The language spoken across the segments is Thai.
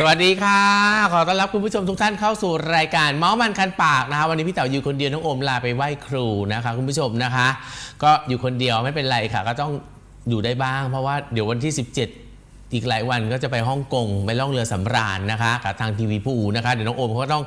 สวัสดีค่ะ ขอต้อนรับคุณผู้ชมทุกท่านเข้าสู่รายการเมาส์มันคันปากนะคะ วันนี้พี่เต๋าอยู่คนเดียวน้องโอมลาไปไหว้ครูนะคะ คุณผู้ชมนะคะ ก็อยู่คนเดียวไม่เป็นไรค่ะ ก็ต้องอยู่ได้บ้าง เพราะว่าเดี๋ยววันที่ 17 อีกหลายวันก็จะไปฮ่องกงไปล่องเรือสำราญนะคะกับทางทีวีผู้อูนะคะ เดี๋ยวน้องโอมเขาก็ต้อง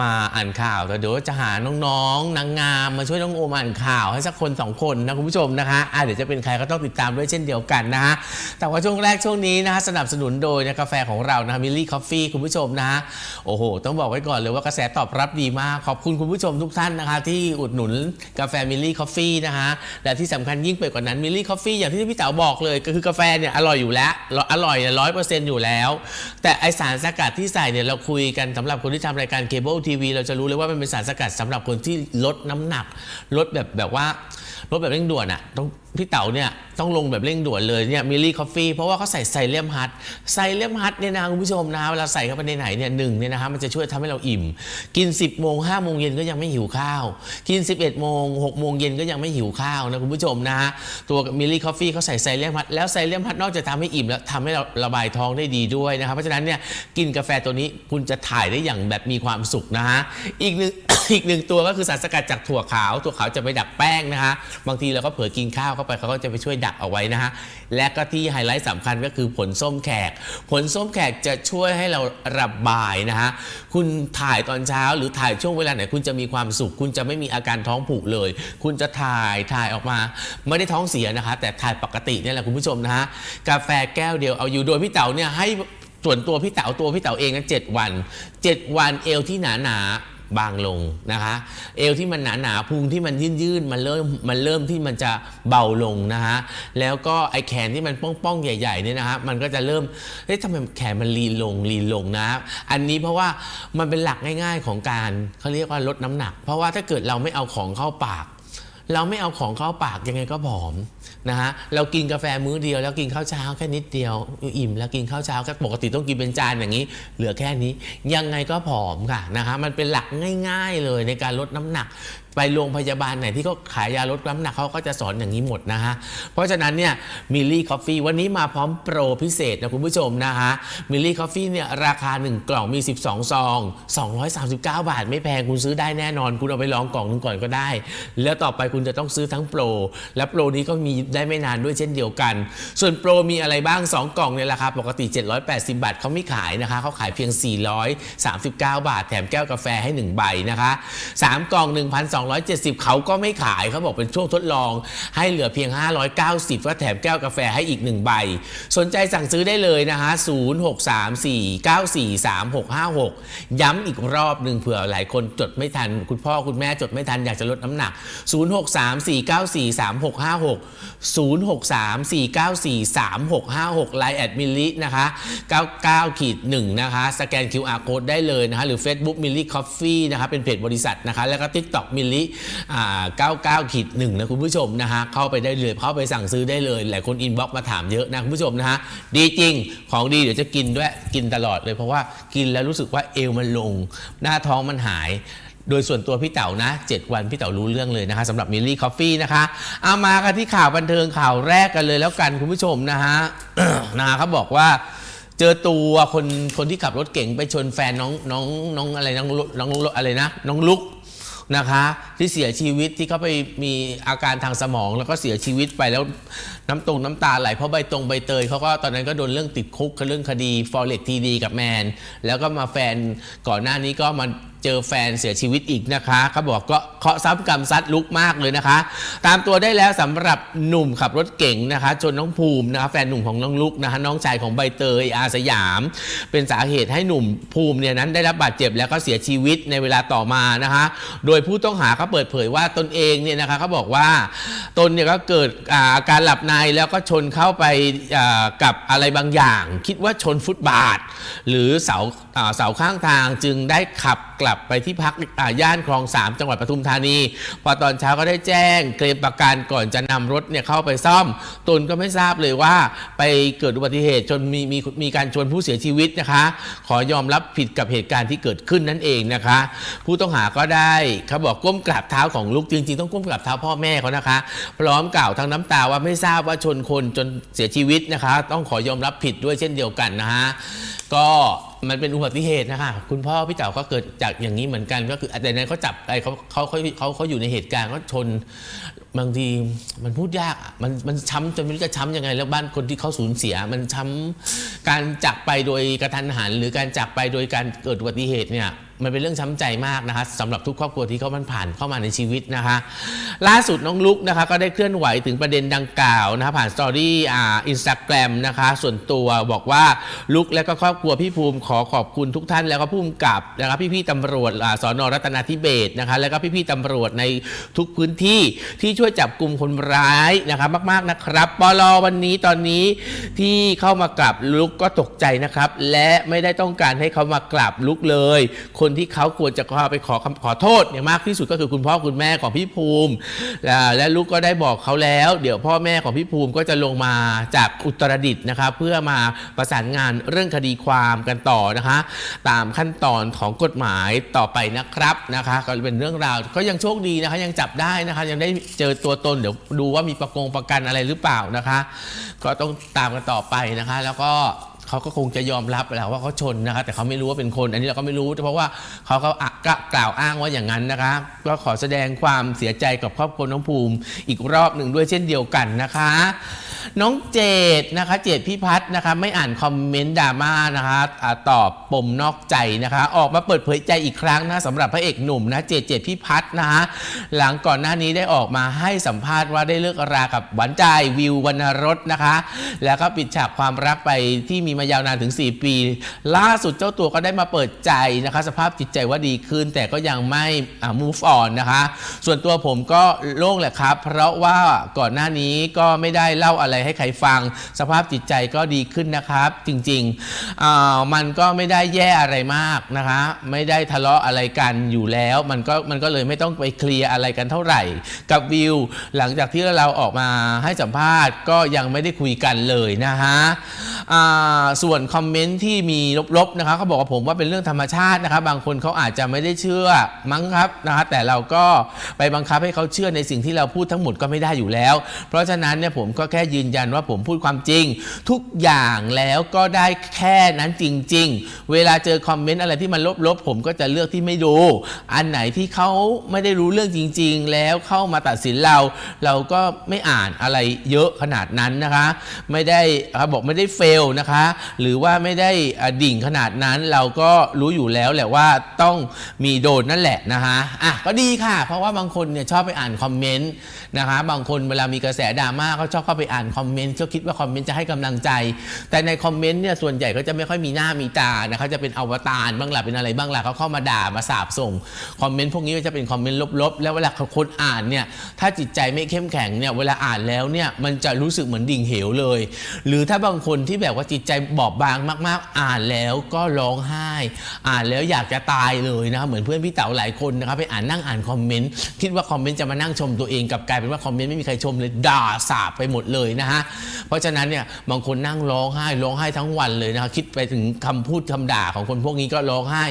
มาอ่านข่าวแต่เดี๋ยวจะหาน้องๆนางงามมาช่วยน้องโอมอ่านข่าวให้สักคนสองคนนะคุณผู้ชมนะคะอะเดี๋ยวจะเป็นใครก็ต้องติดตามด้วยเช่นเดียวกันนะคะแต่ว่าช่วงแรกช่วงนี้นะคะสนับสนุนโดยกาแฟของเรานะมิลลี่คอฟฟี่คุณผู้ชมนะคะโอ้โห ต้องบอกไว้ก่อนเลยว่ากระแสตอบรับดีมากขอบคุณคุณผู้ชมทุกท่านนะคะ ที่อุดหนุนกาแฟมิลลี่คอฟฟี่นะคะและที่สำคัญยิ่งไปกว่านั้นมิลลี่คอฟฟี่อย่างที่พี่เต๋าบอกเลยก็คือกาแฟเนี่ยอร่อยอยู่แล้วร่อยร้อยเปอร์เซ็นต์อยู่แล้ว แต่ไอสารสกัดที่ใส่เนี่ยเราคุยกันสำหรับคนที่ทำรายการเคเบิลทีวีเราจะรู้เลยว่ามันเป็นสารสกัดสำหรับคนที่ลดน้ำหนักลดแบบแบบว่าลดแบบเร่งด่วนอะต้อง พี่เต๋าเนี่ยต้องลงแบบเร่งด่วนเลยเนี่ยมิลลี่คอฟฟี่เพราะว่าเขาใส่ไซเลียมฮัทไซเลียมฮัทเนี่ยนะคุณผู้ชมนะเวลาใส่เข้าไปในไหนเนี่ยหนึ่งเนี่ยนะคะมันจะช่วยทำให้เราอิ่ม กิน 10โมง5โมงเย็นก็ยังไม่หิวข้าว กิน 11โมง6โมงเย็นก็ยังไม่หิวข้าวนะคุณผู้ชมนะฮะตัวมิลลี่คอฟฟี่เขาใส่ไซเลียมฮัทแล้วไซเลียมฮัทนอกจากทำให้อิ่มแล้วทำให้เราระบายท้องได้ดีด้วยนะครับเพราะฉะนั้นเนี่ยกินกาแฟตัวนี้คุณจะถ่ายได้อย่างแบบมีความสุขนะฮะอีกหนึ่งอีกหนึ่งตัวก็คือสารสกัดจากถั่วขาวถั่วขาวจะไปดักแป้งนะคะบางทีเราก็เผลอกินข้าวเข้าไปเขาก็จะไปช่วยดักเอาไว้นะฮะ และก็ที่ไฮไลท์สำคัญก็คือผลส้มแขก ผลส้มแขกจะช่วยให้เราระบายนะฮะ คุณถ่ายตอนเช้าหรือถ่ายช่วงเวลาไหนคุณจะมีความสุข คุณจะไม่มีอาการท้องผูกเลย คุณจะถ่ายถ่ายออกมา ไม่ได้ท้องเสียนะคะ แต่ถ่ายปกตินี่แหละคุณผู้ชมนะฮะ กาแฟแก้วเดียวเอาอยู่โดยพี่เต๋าเนี่ยให้ส่วนตัวพี่เต๋าตัวพี่เต๋าเองนะเจ็ดวันเจ็ดวันเอวที่หนาหนา บางลงนะคะ เอวที่มันหนาหนาๆพุงที่มันยื่นยืนๆมันเริ่มมันเริ่มที่มันจะเบาลงนะคะแล้วก็ไอแขนที่มันป้องป้องๆใหญ่ๆเนี่ยนะคะมันก็จะเริ่มเฮ้ยทำไมแขนมันลีนลงลีนลงนะอันนี้เพราะว่ามันเป็นหลักง่าย ๆของการเขาเรียกว่าลดน้ำหนัก เพราะว่าถ้าเกิดเราไม่เอาของเข้าปาก เราไม่เอาของเข้าปากยังไงก็ผอมนะฮะเรากินกาแฟมื้อเดียวแล้วกินข้าวเช้าแค่นิดเดียวอิ่มแล้วกินข้าวเช้าก็ปกติต้องกินเป็นจานอย่างนี้ เหลือแค่นี้ยังไงก็ผอมค่ะนะคะมันเป็นหลักง่าย ๆ เลยในการลดน้ำหนักไปโรงพยาบาลไหนที่เขาขายยาลดน้ำหนักเขาก็จะสอนอย่างนี้หมดนะฮะ เพราะฉะนั้นเนี่ยมิลลี่คอฟฟี่วันนี้มาพร้อมโปรพิเศษนะคุณผู้ชมนะฮะมิลลี่คอฟฟี่เนี่ยราคา 1 กล่องมี 12 ซอง 239 บาท ไม่แพงคุณซื้อได้แน่นอน คุณเอาไปลองกล่องหนึงก่อนก็ได้ แล้วต่อไปคุณจะต้องซื้อทั้งโปร และโปรนี้ก็มีได้ไม่นานด้วยเช่นเดียวกัน ส่วนโปรมีอะไรบ้าง 2 กล่องเนี่ยราคาปกติ 780 บาทเขาไม่ขายนะคะเขาขายเพียง 439 บาท แถมแก้วกาแฟให้ 1 ใบนะคะ 3 กล่อง270 เขาก็ไม่ขายเขาบอกเป็นช่วงทดลองให้เหลือเพียง 590 ก็แถมแก้วกาแฟให้อีก 1 ใบ สนใจสั่งซื้อได้เลยนะคะ0634943656 ย้ำอีกรอบหนึ่งเผื่อหลายคนจดไม่ทัน คุณพ่อคุณแม่จดไม่ทันอยากจะลดน้ำหนัก 0634943656 0634943656 ไลน์แอดมิลลินะคะ99ขีด1นะคะ สแกน QR code ได้เลยนะคะหรือ Facebook มิลลิคอฟฟี่นะคะเป็นเพจบริษัทนะคะแล้วก็ TikTok มิลิ99ขีด1นะคุณผู้ชมนะคะเข้าไปได้เลยเข้าไปสั่งซื้อได้เลยหลายคนอินบ็อกมาถามเยอะนะคุณผู้ชมนะคะดีจริงของดีเดี๋ยวจะกินด้วยกินตลอดเลยเพราะว่ากินแล้วรู้สึกว่าเอวมันลง หน้าท้องมันหายโดยส่วนตัวพี่เต๋านะ 7 วันพี่เต๋ารู้เรื่องเลยนะคะสำหรับมิลลี่คอฟฟี่นะคะเอามากันที่ข่าวบันเทิงข่าวแรกกันเลยแล้วกันคุณผู้ชมนะฮะนะเขาบอกว่า เจอตัวคนคนที่ขับรถเก่งไปชนแฟนน้องน้องน้องอะไรน้องลุน้องอะไรนะ น้องลุก นะคะ ที่เสียชีวิตที่เขาไปมีอาการทางสมอง แล้วก็เสียชีวิตไปแล้วน้ำตรงน้ำตาไหลเพราะใบตรงใบเตยเขาก็ตอนนั้นก็โดนเรื่องติดคุกเรื่องคดีฟอเร็กทีดีกับแมน แล้วก็มาแฟนก่อนหน้านี้ก็มาเจอแฟนเสียชีวิตอีกนะคะเขาบอกก็เคาะซ้ำกรรมซัดลุกมากเลยนะคะ ตามตัวได้แล้วสำหรับหนุ่มขับรถเก่งนะคะจนน้องภูมินะคะแฟนหนุ่มของน้องลุกนะคะน้องชายของใบเตยอาสยาม เป็นสาเหตุให้หนุ่มภูมิเนี่ยนั้นได้รับบาดเจ็บแล้วก็เสียชีวิตในเวลาต่อมานะคะโดยผู้ต้องหาเขาเปิดเผยว่าตนเองเนี่ยนะคะเขาบอกว่าตนเนี่ยก็เกิดอาการหลับในแล้วก็ชนเข้าไปกับอะไรบางอย่าง คิดว่าชนฟุตบาท หรือเสาอ่าเสาข้างทางจึงได้ขับกลับไปที่พักอ่าย่านคลองสามจังหวัดปทุมธานี พอตอนเช้าก็ได้แจ้งเคลมประกันก่อนจะนำรถเนี่ยเข้าไปซ่อมตนก็ไม่ทราบเลยว่า ไปเกิดอุบัติเหตุจนมีมีมีการชนผู้เสียชีวิตนะคะ ขอยอมรับผิดกับเหตุการณ์ที่เกิดขึ้นนั่นเองนะคะ ผู้ต้องหาก็ได้เขาบอกก้มกราบเท้าของลูกจริง ๆ ต้องก้มกราบเท้าพ่อแม่เขานะคะ พร้อมกล่าวทั้งน้ำตาว่าไม่ทราบว่าชนคนจนเสียชีวิตนะคะ ต้องขอยอมรับผิดด้วยเช่นเดียวกันนะฮะก็ มันเป็นอุบัติเหตุนะคะคุณพ่อพี่เต๋าก็เกิดจากอย่างนี้เหมือนกันก็คือแต่นั้นเขาจับไอ้เขาเขาเขาเขาเขาอยู่ในเหตุการณ์ก็ชน บางทีมันพูดยากมันมันช้ำจนไม่รู้จะช้ำยังไง แล้วบ้านคนที่เขาสูญเสีย มันช้ำการจากไปโดยกระทันหัน หรือการจากไปโดยการเกิดอุบัติเหตุเนี่ย มันเป็นเรื่องช้ำใจมากนะคะสำหรับทุกครอบครัวที่เขามันผ่านเข้ามาในชีวิตนะคะ ล่าสุดน้องลุกนะคะก็ได้เคลื่อนไหวถึงประเด็นดังกล่าวนะคะผ่านสตอรี่อ่าอินสตาแกรมนะคะส่วนตัวบอกว่าลุกและก็ครอบครัวพี่ภูมิขอขอบคุณทุกท่านแล้วก็ผู้กำกับนะคะพี่ๆตำรวจอ่าสอนอรัตนาธิเบศนะคะแล้วก็พี่ๆตำรวจในทุกพื้นที่ที่ช่วยจับกลุ่มคนร้ายนะคะมากๆนะครับปลวันนี้ตอนนี้ที่เข้ามากราบลุกก็ตกใจนะครับและไม่ได้ต้องการให้เขามากราบลุกเลยคนนที่เขาควรจะเข้าไปขอขอโทษเนี่ยมากที่สุดก็คือคุณพ่อคุณแม่ของพี่ภูมิ และลุกก็ได้บอกเขาแล้ว เดี๋ยวพ่อแม่ของพี่ภูมิก็จะลงมาจากอุตรดิตถ์นะคะเพื่อมาประสานงานเรื่องคดีความกันต่อนะคะ ตามขั้นตอนของกฎหมายต่อไปนะครับนะคะ ก็เป็นเรื่องราวก็ยังโชคดีนะคะยังจับได้นะคะยังได้เจอตัวตนเดี๋ยวดูว่ามีประกงประกันอะไรหรือเปล่านะคะ ก็ต้องตามกันต่อไปนะคะ แล้วก็ เขาก็คงจะยอมรับแหละว่าเขาชนนะคะแต่เขาไม่รู้ว่าเป็นคน อันนี้เราก็ไม่รู้เพราะว่าเขาก็อะกะกล่าวอ้างว่าอย่างนั้นนะคะ ก็ขอแสดงความเสียใจกับครอบครัวน้องภูมิ อีกรอบหนึ่งด้วยเช่นเดียวกันนะคะ น้องเจดนะคะ เจดพิพัฒน์นะคะ ไม่อ่านคอมเมนต์ดราม่านะคะอ่าตอบปมนอกใจนะคะ ออกมาเปิดเผยใจอีกครั้งนะสำหรับพระเอกหนุ่มนะเจดเจดพิพัฒน์นะคะหลังก่อนหน้านี้ได้ออกมาให้สัมภาษณ์ว่าได้เลิกรากับหวานใจวิววรรณรสนะคะ แล้วก็ปิดฉากความรักไปที่มีมายาวนานถึง 4 ปี ล่าสุดเจ้าตัวก็ได้มาเปิดใจนะคะ สภาพจิตใจว่าดีขึ้น แต่ก็ยังไม่ move on นะคะ ส่วนตัวผมก็โล่งแหละครับ เพราะว่าก่อนหน้านี้ก็ไม่ได้เล่าอะไรให้ใครฟัง สภาพจิตใจก็ดีขึ้นนะครับ จริงๆมันก็ไม่ได้แย่อะไรมากนะคะ ไม่ได้ทะเลาะอะไรกันอยู่แล้ว มันก็มันก็เลยไม่ต้องไปเคลียร์อะไรกันเท่าไหร่ กับวิวหลังจากที่เราออกมาให้สัมภาษณ์ก็ยังไม่ได้คุยกันเลยนะฮะส่วนคอมเมนต์ที่มีลบๆนะคะเขาบอกว่าผมว่าเป็นเรื่องธรรมชาตินะครับบางคนเขาอาจจะไม่ได้เชื่อมั้งครับนะคะแต่เราก็ไปบังคับให้เขาเชื่อในสิ่งที่เราพูดทั้งหมดก็ไม่ได้อยู่แล้ว เพราะฉะนั้นเนี่ยผมก็แค่ยืนยันว่าผมพูดความจริง ทุกอย่างแล้วก็ได้แค่นั้นจริง ๆ เวลาเจอคอมเมนต์อะไรที่มันลบๆ ผมก็จะเลือกที่ไม่ดู อันไหนที่เขาไม่ได้รู้เรื่องจริง ๆ แล้วเข้ามาตัดสินเรา เราก็ไม่อ่านอะไรเยอะขนาดนั้นนะคะ ไม่ได้เขาบบอกไม่ได้เฟลนะคะ หรือว่าไม่ได้อะดิ่งขนาดนั้นเราก็รู้อยู่แล้วแหละว่าต้องมีโดนนั่นแหละนะคะอะก็ดีค่ะ เพราะว่าบางคนเนี่ยชอบไปอ่านคอมเมนต์นะคะ บางคนเวลามีกระแสดราม่าก็ชอบเข้าไปอ่านคอมเมนต์ก็คิดว่าคอมเมนต์จะให้กำลังใจ แต่ในคอมเมนต์เนี่ยส่วนใหญ่ก็จะไม่ค่อยมีหน้ามีตานะคะจะเป็นอวตารบ้างหละเป็นอะไรบ้างหละเขาเข้ามาด่ามาสาบส่งคอมเมนต์พวกนี้ก็จะเป็นคอมเมนต์ลบๆ แล้วเวลาคนอ่านเนี่ยถ้าจิตใจไม่เข้มแข็งเนี่ยเวลาอ่านแล้วเนี่ยมันจะรู้สึกเหมือนดิ่งเหวเลย หรือถ้าบางคนที่แบบว่าจิตใจบอบบางมากๆ อ่านแล้วก็ร้องไห้ อ่านแล้วอยากจะตายเลยนะครับเหมือนเพื่อนพี่เต๋าหลายคนนะครับไปอ่านนั่งอ่านคอมเมนต์คิดว่าคอมเมนต์จะมานั่งชมตัวเองกับกลายเป็นว่าคอมเมนต์ไม่มีใครชมเลยด่าสาบไปหมดเลยนะฮะ เพราะฉะนั้นเนี่ยบางคนนั่งร้องไห้ร้องไห้ทั้งวันเลยนะคิดไปถึงคำพูดคำด่าของคนพวกนี้ก็ร้องไห้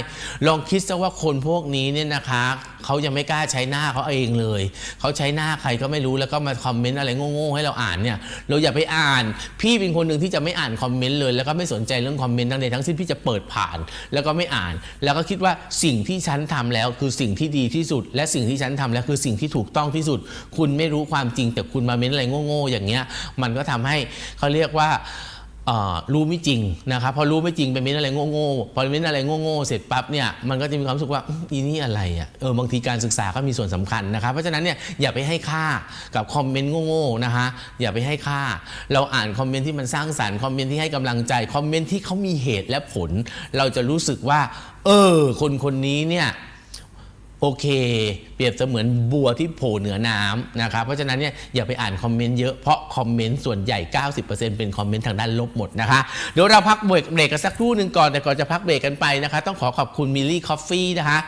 ลองคิดซะว่าคนพวกนี้เนี่ยนะคะ เขายังไม่กล้าใช้หน้าเขาเองเลย เขาใช้หน้าใครก็ไม่รู้แล้วก็มาคอมเมนต์อะไรโง่ๆให้เราอ่านเนี่ยเราอย่าไปอ่าน พี่เป็นคนหนึ่งที่จะไม่อ่านคอมเมนต์เลย แล้วก็ไม่สนใจเรื่องคอมเมนต์ทั้งใดทั้งสิ้นพี่จะเปิดผ่าน แล้วก็ไม่อ่าน แล้วก็คิดว่าสิ่งที่ฉันทำแล้วคือสิ่งที่ดีที่สุด และสิ่งที่ฉันทำแล้วคือสิ่งที่ถูกต้องที่สุด คุณไม่รู้ความจริงแต่คุณมาเม้นอะไรโง่ๆอย่างเงี้ยมันก็ทำให้เขาเรียกว่า รู้ไม่จริงนะครับพอรู้ไม่จริงไปเม้นอะไรโง่ๆพอเม้นอะไรโง่ๆเสร็จปั๊บเนี่ยมันก็จะมีความรู้สึกว่าอีนี่อะไรอะเออบางทีการศึกษาก็มีส่วนสำคัญนะครับ เพราะฉะนั้นเนี่ยอย่าไปให้ค่ากับคอมเมนต์โง่ๆนะฮะอย่าไปให้ค่า เราอ่านคอมเมนต์ที่มันสร้างสรรค์คอมเมนต์ที่ให้กำลังใจคอมเมนต์ที่เขามีเหตุและผล เราจะรู้สึกว่า เออ คนคนนี้เนี่ย โอเค เปรียบเสมือนบัวที่โผล่เหนือน้ำนะครับเพราะฉะนั้นเนี่ยอย่าไปอ่านคอมเมนต์เยอะเพราะคอมเมนต์ส่วนใหญ่ 90%เป็นคอมเมนต์ทางด้านลบหมดนะคะเดี๋ยวเราพักเบรกเบรกกันสักครู่หนึ่งก่อนแต่ก่อนจะพักเบรกกันไปนะคะ ต้องขอขอบคุณมิลลี่คอฟฟี่นะคะ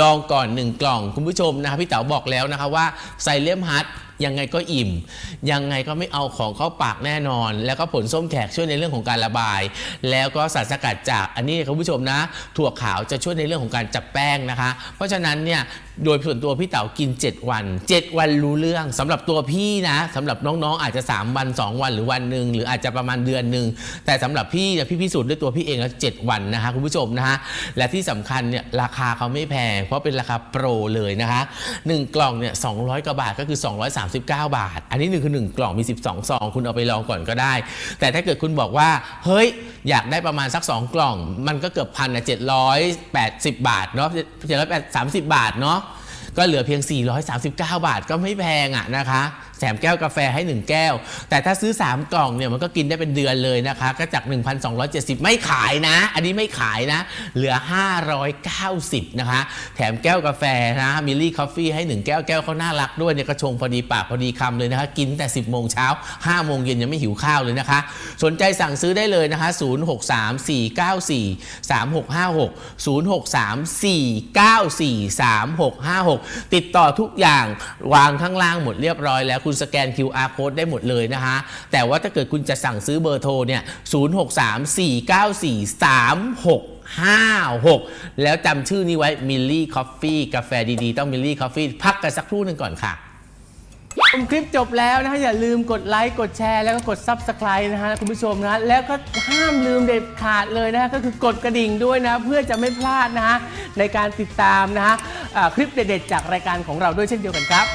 ลองก่อน 1 กล่องคุณผู้ชมนะคะพี่เต๋าบอกแล้วนะคะว่าไซเลมฮัท ยังไงก็อิ่ม ยังไงก็ไม่เอาของเข้าปากแน่นอน แล้วก็ผลส้มแขกช่วยในเรื่องของการระบาย แล้วก็สารสกัดจากอันนี้คุณผู้ชมนะ ถั่วขาวจะช่วยในเรื่องของการจับแป้งนะคะ เพราะฉะนั้นเนี่ยโดยส่วนตัวพี่เต๋ากิน 7 วัน 7 วันรู้เรื่องสำหรับตัวพี่นะสำหรับน้องๆ อาจจะ 3 วัน 2 วันหรือวันหนึ่งหรืออาจจะประมาณเดือนหนึ่งแต่สำหรับพี่เนี่ยพี่พิสูจน์ด้วยตัวพี่เองแล้ว7วันนะคะคุณผู้ชมนะคะและที่สำคัญเนี่ยราคาเขาไม่แพงเพราะเป็นราคาโปรเลยนะคะ1กล่องเนี่ย200กว่าบาทก็คือ 239 บาท อันนี้หนึ่งคือ1กล่องมี 12ซองคุณเอาไปลองก่อนก็ได้ แต่ถ้าเกิดคุณบอกว่าเฮ้ยอยากได้ประมาณสัก 2 กล่อง มันก็เกือบพันนะ780 บาทเนาะ730 บาทเนาะ ก็เหลือเพียง 439 บาทก็ไม่แพงอะนะคะ แถมแก้วกาแฟให้ 1 แก้ว แต่ถ้าซื้อ 3 กล่องเนี่ยมันก็กินได้เป็นเดือนเลยนะคะ ก็จาก 1,270 ไม่ขายนะ อันนี้ไม่ขายนะ เหลือ 590 นะคะ แถมแก้วกาแฟนะมิลลี่คอฟฟี่ให้ 1 แก้วแก้วเขาน่ารักด้วยเนี่ยก็ชงพอดีปากพอดีคำเลยนะคะ กินแต่ 10 โมงเช้า 5 โมงเย็นยังไม่หิวข้าวเลยนะคะ สนใจสั่งซื้อได้เลยนะคะ 0634943656 0634943656 ติดต่อทุกอย่างวางข้างล่างหมดเรียบร้อยแล้วคุณสแกน QR code ได้หมดเลยนะคะ แต่ว่าถ้าเกิดคุณจะสั่งซื้อเบอร์โทรเนี่ย0634943656 แล้วจำชื่อนี้ไว้มิลลี่คอฟฟี่กาแฟดีๆ ต้องมิลลี่คอฟฟี่พักกันสักครู่หนึ่งก่อนค่ะชมคลิปจบแล้วนะฮะอย่าลืมกดไลค์กดแชร์แล้วก็กด Subscribe นะฮะคุณผู้ชมนะแล้วก็ห้ามลืมเด็ดขาดเลยนะฮะก็คือกดกระดิ่งด้วยนะ เพื่อจะไม่พลาดนะฮะในการติดตามนะฮะคลิปเด็ดๆจากรายการของเราด้วยเช่นเดียวกันครับ